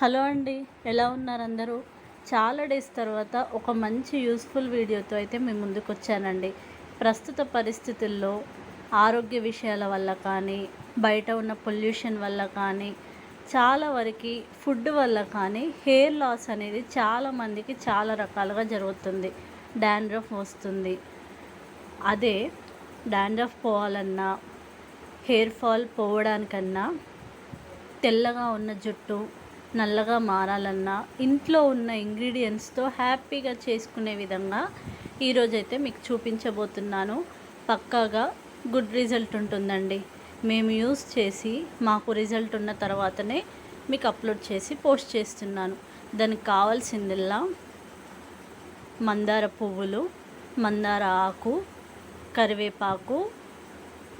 Hello అండి ఎలా ఉన్నారు అందరూ? చాలా డేస్ తర్వాత ఒక మంచి యూస్ఫుల్ వీడియోతో అయితే మీ ముందుకు వచ్చానండి ప్రస్తుత పరిస్థితుల్లో ఆరోగ్య విషయాల వల్ల కానీ బయట ఉన్న పొల్యూషన్ వల్ల కానీ చాలా వరకు ఫుడ్ వల్ల కానీ హెయిర్ లాస్ అనేది చాలామందికి చాలా రకాలుగా జరుగుతుంది. డాండ్రఫ్ వస్తుంది. అదే డాండ్రఫ్ పోవాలన్నా హెయిర్ ఫాల్ పోవడానికన్నా తెల్లగా ఉన్న జుట్టు నల్లగా మారాలన్నా ఇంట్లో ఉన్న ఇంగ్రీడియంట్స్తో హ్యాపీగా చేసుకునే విధంగా ఈరోజైతే మీకు చూపించబోతున్నాను. పక్కాగా గుడ్ రిజల్ట్ ఉంటుందండి. మేము యూస్ చేసి మాకు రిజల్ట్ ఉన్న తర్వాతనే మీకు అప్లోడ్ చేసి పోస్ట్ చేస్తున్నాను. దానికి కావాల్సిందిల్లా మందార పువ్వులు మందార ఆకు కరివేపాకు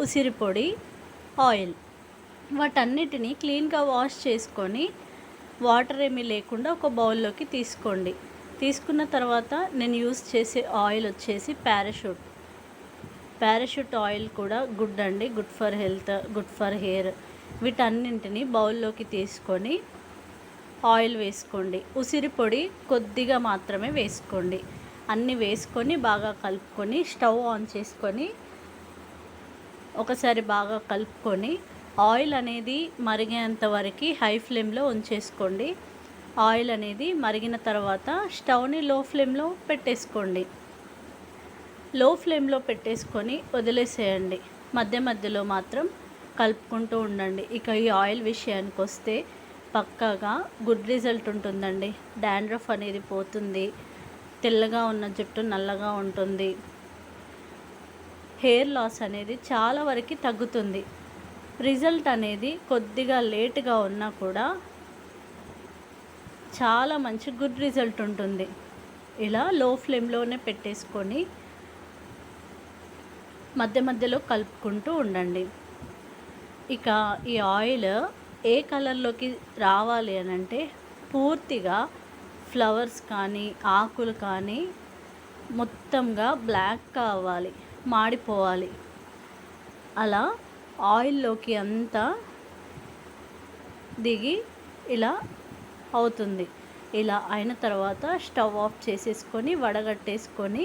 ఉసిరి పొడి ఆయిల్. వాటన్నిటిని క్లీన్గా వాష్ చేసుకొని వాటర్ ఏమీ లేకుండా ఒక బౌల్లోకి తీసుకోండి. తీసుకున్న తర్వాత నేను యూస్ చేసే ఆయిల్ వచ్చేసి పారాషూట్. పారాషూట్ ఆయిల్ కూడా గుడ్ అండి. Good for health good for hair. వీటన్నింటిని బౌల్లోకి తీసుకొని ఆయిల్ వేసుకోండి. ఉసిరి పొడి కొద్దిగా మాత్రమే వేసుకోండి. అన్నీ వేసుకొని బాగా కలుపుకొని స్టవ్ ఆన్ చేసుకొని ఒకసారి బాగా కలుపుకొని ఆయిల్ అనేది మరిగేంత వరకు హై ఫ్లేమ్లో ఉంచేసుకోండి. ఆయిల్ అనేది మరిగిన తర్వాత స్టవ్ని లో ఫ్లేమ్లో పెట్టేసుకోండి. లో ఫ్లేమ్లో పెట్టేసుకొని వదిలేసేయండి. మధ్య మధ్యలో మాత్రం కలుపుకుంటూ ఉండండి. ఇక ఈ ఆయిల్ విషయానికి వస్తే పక్కాగా గుడ్ రిజల్ట్ ఉంటుందండి. డాండ్రఫ్ అనేది పోతుంది. తెల్లగా ఉన్న జుట్టు నల్లగా ఉంటుంది. హెయిర్ లాస్ అనేది చాలా వరకు తగ్గుతుంది. రిజల్ట్ అనేది కొద్దిగా లేట్గా ఉన్నా కూడా చాలా మంచి గుడ్ రిజల్ట్ ఉంటుంది. ఇలా లో ఫ్లేమ్లోనే పెట్టేసుకొని మధ్య మధ్యలో కలుపుకుంటూ ఉండండి. ఇక ఈ ఆయిల్ ఏ కలర్లోకి రావాలి అని అంటే పూర్తిగా ఫ్లవర్స్ కానీ ఆకులు కానీ మొత్తంగా బ్లాక్ కావాలి మాడిపోవాలి. అలా ఆయిల్లోకి అంతా దిగి ఇలా అవుతుంది. ఇలా అయిన తర్వాత స్టవ్ ఆఫ్ చేసేసుకొని వడగట్టేసుకొని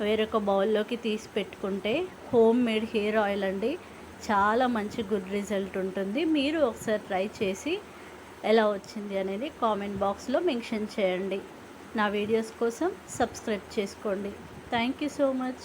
వేరొక బౌల్లోకి తీసి పెట్టుకుంటే హోమ్ మేడ్ హెయిర్ ఆయిల్ అండి. చాలా మంచి గుడ్ రిజల్ట్ ఉంటుంది. మీరు ఒకసారి ట్రై చేసి ఎలా వచ్చింది అనేది కామెంట్ బాక్స్లో మెన్షన్ చేయండి. నా వీడియోస్ కోసం సబ్స్క్రైబ్ చేసుకోండి. Thank you so much.